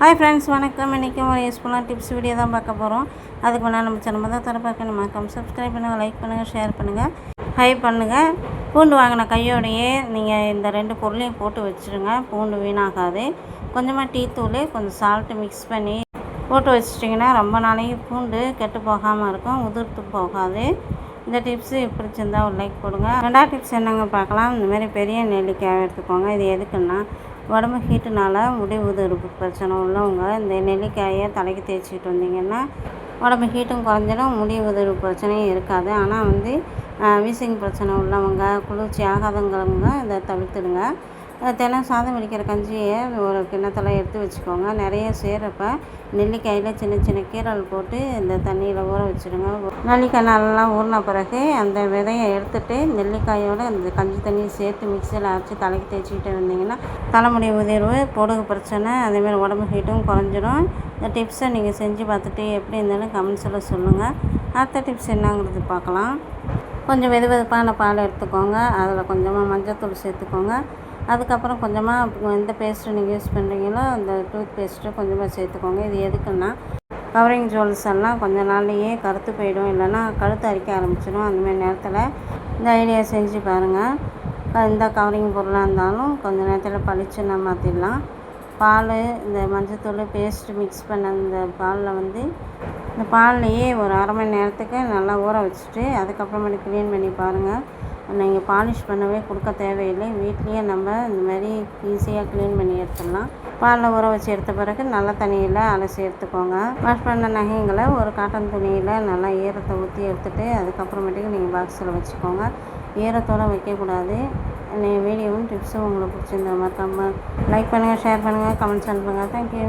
Hi friends வணக்கம். இன்றைக்கி ஒரு யூஸ்ஃபுல்லான டிப்ஸ் வீடியோ தான் பார்க்க போகிறோம் அதுக்கு முன்னாடி நம்ம சேனல் தான் தர நம்ம மறக்காம சப்ஸ்கிரைப் பண்ணுங்கள் லைக் பண்ணுங்கள் ஷேர் பண்ணுங்கள் ஹை பண்ணுங்கள் பூண்டு வாங்கின கையோடையே நீங்கள் இந்த ரெண்டு பொருளையும் போட்டு வச்சுருங்க. பூண்டு வீணாகாது. கொஞ்சமாக டீ தூள் கொஞ்சம் சால்ட்டு மிக்ஸ் பண்ணி போட்டு வச்சிட்டிங்கன்னா ரொம்ப நாளைக்கு பூண்டு கெட்டு போகாமல் இருக்கும் உதிர்த்து போகாது. இந்த டிப்ஸு பிடிச்சிருந்தா ஒரு லைக் கொடுங்க ரெண்டாவது டிப்ஸ் என்னங்க பார்க்கலாம். இந்த மாதிரி பெரிய நெல்லிக்காய் எடுத்துக்கோங்க. இது எதுக்குன்னா உடம்பு ஹீட்டுனால முடி உதிர்வு பிரச்சனை உள்ளவங்க இந்த நெல்லிக்காயை தலைக்கு தேய்ச்சிக்கிட்டு வந்தீங்கன்னா உடம்பு ஹீட்டும் குறைஞ்சிடும் முடி உதிர்வு பிரச்சனையும் இருக்காது. ஆனால் வந்து வீசிங் பிரச்சனை உள்ளவங்க குளிர்ச்சி ஆகாதவங்க இதை தவிர்த்துடுங்க. தினம் சாதம் வடிக்கிற கஞ்சியை ஒரு கிண்ணத்தில் எடுத்து வச்சுக்கோங்க. நிறைய செய்கிறப்ப நெல்லிக்காயில் சின்ன சின்ன கீரல் போட்டு இந்த தண்ணியில் ஊற வச்சுடுங்க. நெல்லிக்காய் நல்லா ஊறின பிறகு அந்த விதையை எடுத்துட்டு நெல்லிக்காயோட அந்த கஞ்சி தண்ணியை சேர்த்து மிக்சியில் அரைச்சி தலைக்கு தேய்ச்சிக்கிட்டு வந்தீங்கன்னா தலைமுடி உதிர்வு பொடுகு பிரச்சனை அதேமாதிரி உடம்பு ஹீட்டும் குறைஞ்சிடும். இந்த டிப்ஸை நீங்கள் செஞ்சு பார்த்துட்டு எப்படி இருந்தாலும் கமெண்ட்ஸில் சொல்லுங்கள் அடுத்த டிப்ஸ் என்னங்கிறது பார்க்கலாம். கொஞ்சம் வெது வெதுப்பான பால் எடுத்துக்கோங்க. அதில் கொஞ்சமாக மஞ்சள் தூள் சேர்த்துக்கோங்க. அதுக்கப்புறம் கொஞ்சமாக எந்த பேஸ்ட்டு நீங்கள் யூஸ் பண்ணுறீங்களோ அந்த டூத் பேஸ்ட்டு கொஞ்சமாக சேர்த்துக்கோங்க. இது எதுக்குன்னா கவரிங் ஜுவல்ஸ் எல்லாம் கொஞ்ச நாள்லேயே கருத்து போயிடும். இல்லைன்னா கழுத்து அரிக்க ஆரம்பிச்சிடும். அந்தமாரி நேரத்தில் இந்த ஐடியா செஞ்சு பாருங்கள் எந்த கவரிங் பொருளாக இருந்தாலும் கொஞ்சம் நேரத்தில் பளிச்சுன்னா மாற்றிடலாம் பால் இந்த மஞ்சத்தூள் பேஸ்ட்டு மிக்ஸ் பண்ண அந்த பாலில் வந்து இந்த பால்லையே ஒரு அரை மணி நேரத்துக்கு நல்லா ஊற வச்சுட்டு அதுக்கப்புறமேட்டு க்ளீன் பண்ணி பாருங்கள் நீங்கள் பாலிஷ் பண்ணவே கொடுக்க தேவையில்லை. வீட்லேயே நம்ம இந்த மாதிரி ஈஸியாக க்ளீன் பண்ணி எடுத்துடலாம். பாலில் ஊற வச்சு எடுத்த பிறகு நல்ல தண்ணியில் அலசி எடுத்துக்கோங்க. வாஷ் பண்ண நகைங்களை ஒரு காட்டன் துணியில் நல்லா ஈரத்தை ஊற்றி எடுத்துகிட்டு அதுக்கப்புறமேட்டுக்கு நீங்கள் பாக்ஸில் வச்சுக்கோங்க. ஈரத்தோடு வைக்கக்கூடாது. வீடியோவும் டிப்ஸும் உங்களுக்கு பிடிச்சிருந்த மாதிரி லைக் பண்ணுங்கள் ஷேர் பண்ணுங்கள் கமெண்ட்ஸ் அனுப்புங்க. தேங்க்யூ